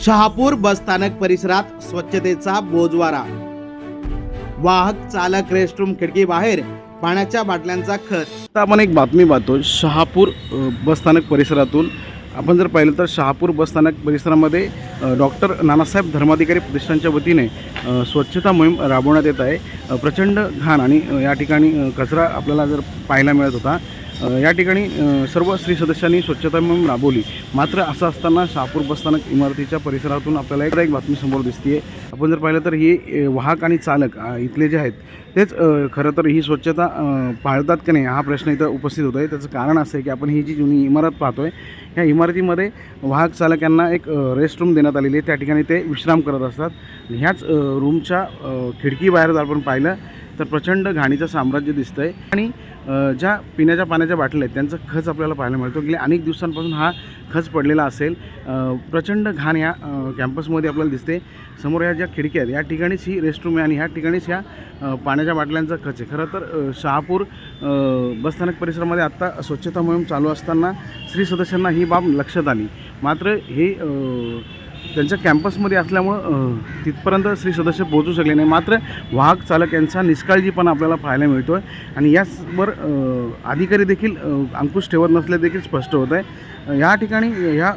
शहापूर बसस्थानक परिसरात स्वच्छतेचा बोजवारा. वाहक चालक रेस्टरूम खिडकी बाहेर पाण्याच्या बाटल्यांचा खच आता आपण एक बातमी पाहतो. शहापूर बसस्थानक परिसरातून आपण जर पाहिलं तर शहापूर बसस्थानक परिसरामध्ये डॉक्टर नानासाहेब धर्माधिकारी प्रतिष्ठानच्या वतीने स्वच्छता मोहीम राबवण्यात येत आहे. प्रचंड घाण आणि या ठिकाणी कचरा आपल्याला जर पाहायला मिळत होता या ठिकाणी सर्व स्त्री सदस्यांनी स्वच्छता मोहीम राबवली. मात्र असं असताना शहापूर बसस्थानक इमारतीच्या परिसरातून आपल्याला एक एक बातमी समोर दिसते आपण जर पाहिलं तर हे वाहक आणि चालक इथले जे आहेत तेच खरं तर ही स्वच्छता पाळतात की नाही हा प्रश्न इथं उपस्थित होतो आहे त्याचं कारण असं आहे की आपण ही जी जुनी इमारत पाहतोय ह्या इमारतीमध्ये वाहक चालकांना एक रेस्ट रूम देण्यात आलेली आहे. त्या ठिकाणी ते विश्राम करत असतात. ह्याच रूमच्या खिडकीबाहेर जर आपण पाहिलं तर प्रचंड घाणीचं साम्राज्य दिसतं आहे आणि ज्या पिण्याच्या पाण्याच्या बाटल्या आहेत त्यांचा खच आपल्याला पाहायला मिळतो. गेल्या अनेक दिवसांपासून हा खच पडलेला असेल. प्रचंड घाण या कॅम्पसमध्ये आपल्याला दिसते. समोर ह्या ज्या खिडक्या आहेत या ठिकाणीच ही रेस्टरूम आहे आणि ह्या ठिकाणीच ह्या पाण्याच्या बाटल्यांचा खच आहे. खरं तर शहापूर बसस्थानक परिसरामध्ये आत्ता स्वच्छता मोहीम चालू असताना स्त्री सदस्यांना ही बाब लक्षात आली. मात्र हे त्यांच्या कॅम्पसमध्ये असल्यामुळं तिथपर्यंत श्री सदस्य पोहोचू शकले नाही. मात्र वाहक चालक यांचा निष्काळजीपणा आपल्याला पाहायला मिळतो आहे आणि याचवर अधिकारी देखील अंकुश ठेवत नसले देखील स्पष्ट होत आहे. या ठिकाणी ह्या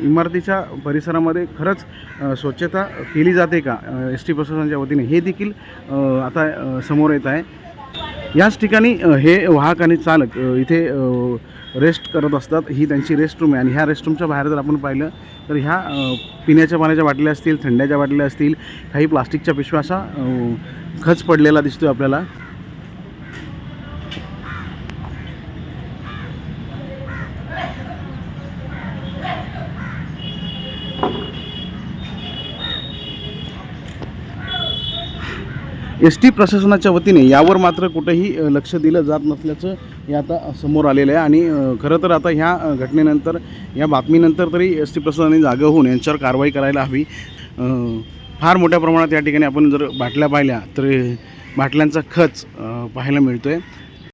इमारतीच्या परिसरामध्ये खरंच स्वच्छता केली जाते का एस टी प्रशासनाच्या वतीने? हे देखील आता समोर येत आहे. याच ठिकाणी हे वाहक आणि चालक इथे रेस्ट करत असतात ही त्यांची रेस्ट रूम आहे. आणि ह्या रेस्टरूमच्या बाहेर जर आपण पाहिलं तर ह्या पिण्याच्या पाण्याच्या बाटल्या असतील थंड्याच्या बाटल्या असतील काही प्लास्टिकच्या पिशव्या असा खच पडलेला दिसतो आपल्याला. एस टी प्रशासनाच्या वतीने यावर मात्र कुठेही लक्ष दिलं जात नसल्याचं हे आता समोर आलेलं आहे. आणि खरं तर आता ह्या घटनेनंतर या बातमीनंतर तरी एस टी प्रशासनाने जागं होऊन यांच्यावर कारवाई करायला हवी. फार मोठ्या प्रमाणात या ठिकाणी आपण जर बाटल्या पाहिल्या तर बाटल्यांचा खच पाहायला मिळतो आहे